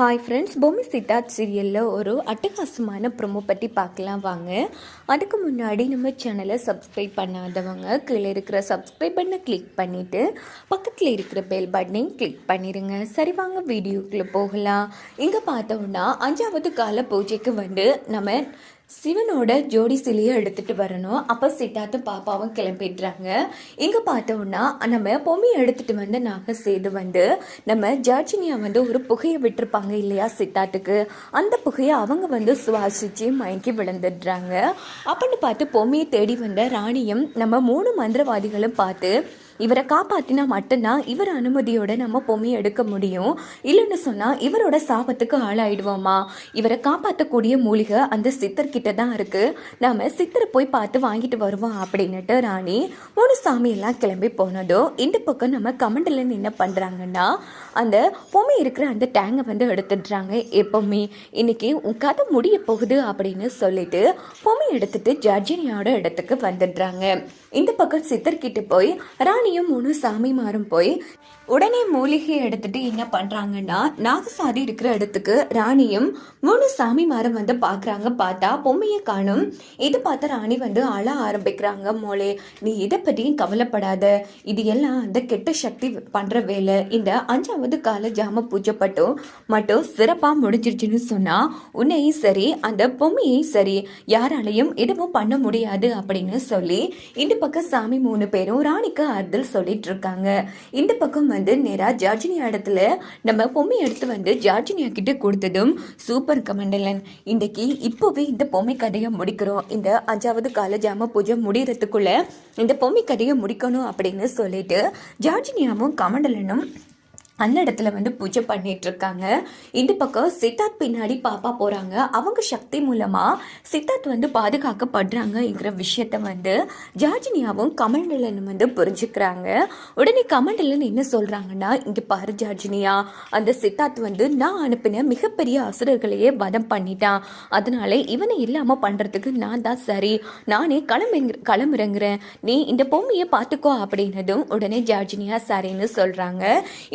Hi friends Bommi Siddharth சீரியலில் ஒரு அட்டகாசமான ப்ரோமோ பற்றி பார்க்கலாம் வாங்க. அதுக்கு முன்னாடி நம்ம சேனலை சப்ஸ்கிரைப் பண்ணாதவங்க கீழே இருக்கிற சப்ஸ்கிரைப் பண்ணை கிளிக் பண்ணிவிட்டு பக்கத்தில் இருக்கிற பெல் பட்டனையும் கிளிக் பண்ணிடுங்க சரி வாங்க வீடியோக்குள்ளே போகலாம். இங்கே பார்த்தோம்னா அஞ்சாவது கால பூஜைக்கு வந்து நம்ம சிவனோட ஜோடி சிலையை எடுத்துகிட்டு வரணும். அப்போ சித்தார்த்தும் பாப்பாவும் கிளம்பிடுறாங்க. இங்கே பார்த்தோம்னா நம்ம பொம்மையை எடுத்துட்டு வந்து நாங்கள் சேது வந்து நம்ம ஜார்ஜினியா வந்து ஒரு புகையை விட்டுருப்பாங்க இல்லையா சித்தார்த்துக்கு? அந்த புகையை அவங்க வந்து சுவாசித்து மயங்கி விழுந்துடுறாங்க. அப்படின்னு பார்த்து பொம்மையை தேடி வந்த ராணியும் நம்ம மூணு மந்திரவாதிகளும் பார்த்து இவரை காப்பாற்றினா மட்டும்தான் இவர் அனுமதியோட நம்ம பொம்மையை எடுக்க முடியும். இல்லைன்னு சொன்னால் இவரோட சாபத்துக்கு ஆளாயிடுவோமா? இவரை காப்பாற்றக்கூடிய மூலிகை அந்த சித்தர்கிட்ட தான் இருக்கு. நாம சித்தரை போய் பார்த்து வாங்கிட்டு வருவோம் அப்படின்னுட்டு ராணி மூணு சாமியெல்லாம் கிளம்பி போனதோ இந்த பக்கம் நம்ம கமண்டில் என்ன பண்ணுறாங்கன்னா அந்த பொம்மை இருக்கிற அந்த டேங்கை வந்து எடுத்துடுறாங்க எப்பவுமே. இன்னைக்கு உன் கதை முடிய போகுது அப்படின்னு சொல்லிட்டு பொம்மை எடுத்துட்டு ஜர்ஜினியோட இடத்துக்கு வந்துடுறாங்க. இந்த பக்கம் சித்தர்கிட்ட போய் ராணி ராணியும் மூணு சாமிமாரும் போய் உடனே மூலிகையை எடுத்துட்டு என்ன பண்றாங்கன்னா நாகசாதி இருக்கிற இடத்துக்கு ராணியும் மூணு சாமிமாரும் வந்து பாக்குறாங்க. பார்த்தா பொம்மையை காணும். இது பார்த்த ராணி வந்து அழ ஆரம்பிக்கிறாங்க. மோளே நீ இதை பற்றியும் கவலைப்படாத. இது எல்லாம் அந்த கெட்ட சக்தி பண்ற வேலை. இந்த அஞ்சாவது கால ஜாம பூஜை பட்டும் மட்டும் சிறப்பா முடிஞ்சிருச்சுன்னு சொன்னா உன்னையும் சரி அந்த பொம்மையும் சரி யாராலையும் எதுவும் பண்ண முடியாது அப்படின்னு சொல்லி இந்த பக்கம் சாமி மூணு பேரும் ராணிக்கு ஆறுதல் சொல்லிட்டு இருக்காங்க இந்த பக்கம் வந்து நேரா ஜார்ஜினியா இடத்துல நம்ம பொம்மை எடுத்து வந்து ஜார்ஜினியா கிட்ட கொடுத்ததும் சூப்பர் கமண்டலன். இன்றைக்கி இப்போவே இந்த பொம்மை கதையை முடிக்கிறோம். இந்த அஞ்சாவது கால ஜாம பூஜை முடிகிறதுக்குள்ள இந்த பொம்மை கதையை முடிக்கணும் அப்படின்னு சொல்லிட்டு ஜார்ஜினியாவும் கமண்டலனும் அந்த இடத்துல வந்து பூஜை பண்ணிட்டு இருக்காங்க இந்த பக்கம் சித்தார்த் பின்னாடி பாப்பா போறாங்க. அவங்க சக்தி மூலமா சித்தார்த் வந்து பாதுகாக்கப்படுறாங்கங்கிற விஷயத்த வந்து ஜார்ஜினியாவும் கமண்டலன் வந்து புரிஞ்சுக்கிறாங்க. உடனே கமண்டலன் என்ன சொல்றாங்கன்னா இங்க பாரு ஜார்ஜினியா அந்த சித்தார்த் வந்து நான் அனுப்பின மிகப்பெரிய அசுரர்களையே வதம் பண்ணிட்டான். அதனால இவனை இல்லாம பண்றதுக்கு நான் தான் சரி. நானே கிளம்புங்க கிளம்புறேங்கிறேன் நீ இந்த பொம்மையை பார்த்துக்கோ அப்படின்னதும் உடனே ஜார்ஜினியா சரின்னு சொல்றாங்க.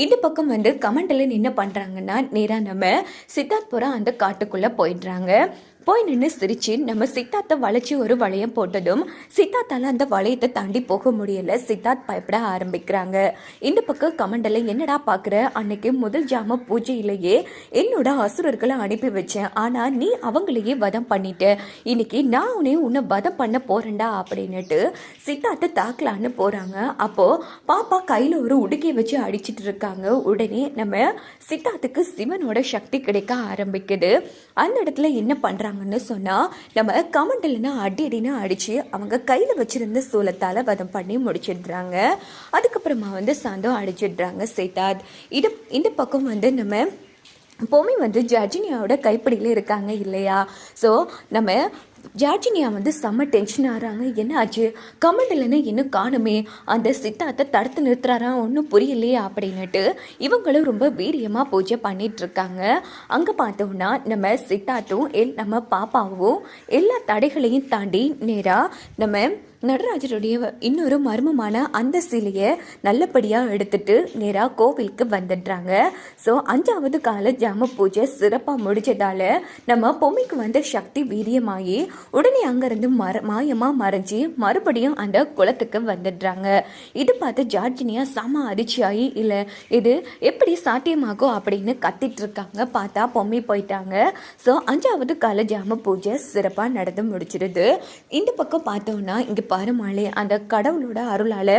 இந்த பக்கம் வந்து கமெண்ட்ல என்ன பண்றாங்கன்னா நேரா நம்ம சித்தார்த்புரம் அந்த காட்டுக்குள்ள போயிடுறாங்க. போய் நின்று சிரிச்சு நம்ம சித்தார்த்தை வளைச்சி ஒரு வளையம் போட்டதும் சித்தார்த்தால அந்த வளையத்தை தாண்டி போக முடியல. சித்தார்த் பயப்பட ஆரம்பிக்கிறாங்க. இந்த பக்கம் கமண்டல என்னடா பாக்குற? அன்னைக்கு முதல் ஜாம பூஜையிலேயே என்னோட அசுரர்களை அனுப்பி வச்சேன். ஆனா நீ அவங்களையே வதம் பண்ணிட்ட. இன்னைக்கு நான் உன்னை உன்னை வதம் பண்ண போறேன்டா அப்படின்னுட்டு சித்தார்த்தை தாக்கலான்னு போறாங்க. அப்போ பாப்பா கையில ஒரு உடுக்கையை வச்சு அடிச்சிட்டு இருக்காங்க. உடனே நம்ம சித்தார்த்துக்கு சிவனோட சக்தி கிடைக்க ஆரம்பிக்குது. அந்த இடத்துல என்ன பண்றாங்கன்னு சொன்னால் நம்ம கமண்டல்னா அடி அடின்னு அடித்து அவங்க கையில் வச்சுருந்த சூலத்தால் வதம் பண்ணி முடிச்சிடுறாங்க. அதுக்கப்புறமா வந்து சந்தம் அடிச்சிடுறாங்க சேதாத் இது இந்த பக்கம் வந்து நம்ம பொம்மி வந்து ஜர்ஜினியாவோட கைப்பிடியில் இருக்காங்க இல்லையா? ஸோ நம்ம ஜார்ஜினியா வந்து செம்ம டென்ஷன் ஆகிறாங்க என்ன ஆச்சு கமெண்ட் இல்லைன்னா இன்னும் காணுமே? அந்த சித்தார்த்தை தடுத்து நிறுத்துறாரா? ஒன்றும் புரியலையே அப்படின்னுட்டு இவங்களும் ரொம்ப வீரியமாக பூஜை பண்ணிட்டு இருக்காங்க. அங்கே பார்த்தோம்னா நம்ம சித்தார்த்தும் எல் நம்ம பாப்பாவும் எல்லா தடைகளையும் தாண்டி நேராக நம்ம நடராஜருடைய இன்னொரு மர்மமான அந்த சிலையை நல்லபடியாக எடுத்துட்டு நேராக கோவிலுக்கு வந்துடுறாங்க. ஸோ அஞ்சாவது கால ஜாம பூஜை சிறப்பாக முடிச்சதால நம்ம பொம்மைக்கு வந்த சக்தி வீரியமாகி உடனே அங்கேருந்து மர மாயமாக மறைஞ்சி மறுபடியும் அந்த குளத்துக்கு வந்துடுறாங்க. இது பார்த்து ஜார்ஜினியா செம அதிர்ச்சியாகி இல்லை இது எப்படி சாத்தியமாகும்? அப்படின்னு கத்திட்டு இருக்காங்க பார்த்தா பொம்மை போயிட்டாங்க. ஸோ அஞ்சாவது கால ஜாம பூஜை சிறப்பாக நடந்து முடிச்சிடுது இந்த பக்கம் பார்த்தோம்னா இங்கே பாருமாளே அந்த கடவுளோட அருளால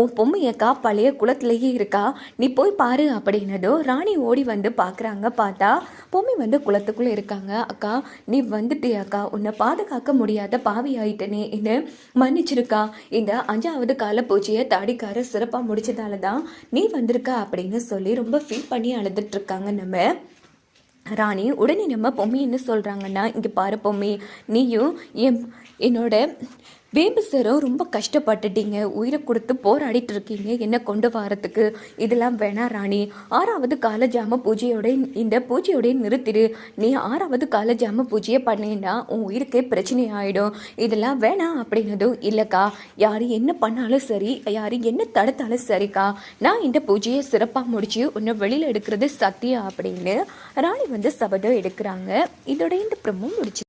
உன் பொம்மையக்கா பழைய குளத்திலேயே இருக்கா? நீ போய் பாரு அப்படின்னதோ ராணி ஓடி வந்து பார்க்குறாங்க பார்த்தா பொம்மை வந்து குளத்துக்குள்ளே இருக்காங்க. அக்கா நீ வந்துட்டியாக்கா உன்னை பாதுகாக்க முடியாத பாவி ஆயிட்டனே என்ன மன்னிச்சிருக்கா. இந்த அஞ்சாவது கால பூஜையை தாடிக்கார சிறப்பாக முடிச்சதால தான் நீ வந்திருக்க அப்படின்னு சொல்லி ரொம்ப ஃபீல் பண்ணி அழுதுட்டு இருக்காங்க நம்ம ராணி. உடனே நம்ம பொம்மி என்ன சொல்கிறாங்கன்னா இங்கே பாரு பொம்மி நீயும் என் என்னோட வேம்புசரும் ரொம்ப கஷ்டப்பட்டுட்டீங்க. உயிரை கொடுத்து போராடிட்டு இருக்கீங்க என்ன கொண்டு வரத்துக்கு? இதெல்லாம் வேணா ராணி. ஆறாவது காலஜாம பூஜையோட இந்த பூஜையோட நிறுத்திடு நீ ஆறாவது காலஜாம பூஜையை பண்ணினா உன் உயிருக்கே பிரச்சனை ஆகிடும் இதெல்லாம் வேணாம் அப்படின்னதும் இல்லைக்கா. யார் என்ன பண்ணாலும் சரி யார் என்ன தடுத்தாலும் சரிக்கா. நான் இந்த பூஜையை சிறப்பாக முடிச்சு உன்னை வெளியில் எடுக்கிறது சத்தியம் அப்படின்னு ராணி வந்து சபதம் எடுக்கிறாங்க. இதோட இந்த ப்ரமோ முடிச்சு